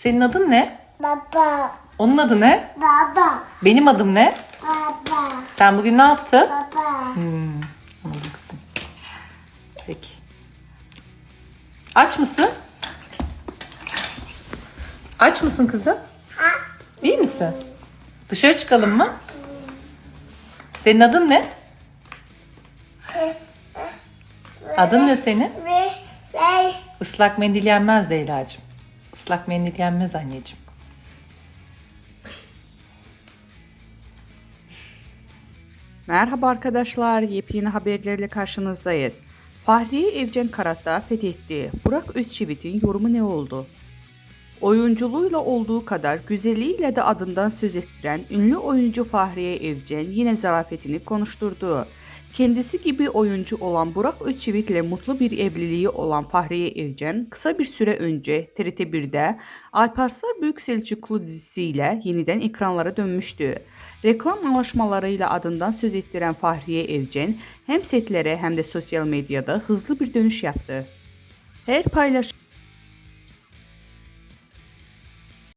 Senin adın ne? Baba, Onun adı ne? baba, Benim adım ne? baba, Sen bugün ne yaptın? baba. Hmm, anladım kızım. Peki. Aç mısın? Aç mısın kızım? İyi misin? Dışarı çıkalım mı? Senin adın ne? Adın ne senin? Islak mendil yenmez Leyla'cığım. Islak mendil yenmez anneciğim. Merhaba arkadaşlar, yepyeni haberlerle karşınızdayız. Fahriye Evcen Karat'ta fethetti. Burak Özçivit'in yorumu ne oldu? Oyunculuğuyla olduğu kadar güzelliğiyle de adından söz ettiren ünlü oyuncu Fahriye Evcen yine zarafetini konuşturdu. Kendisi gibi oyuncu olan Burak Özçivit ile mutlu bir evliliği olan Fahriye Evcen kısa bir süre önce TRT1'de Alparslan Büyük Selçuklu dizisiyle yeniden ekranlara dönmüştü. Reklam anlaşmalarıyla adından söz ettiren Fahriye Evcen hem setlere hem de sosyal medyada hızlı bir dönüş yaptı. Her paylaş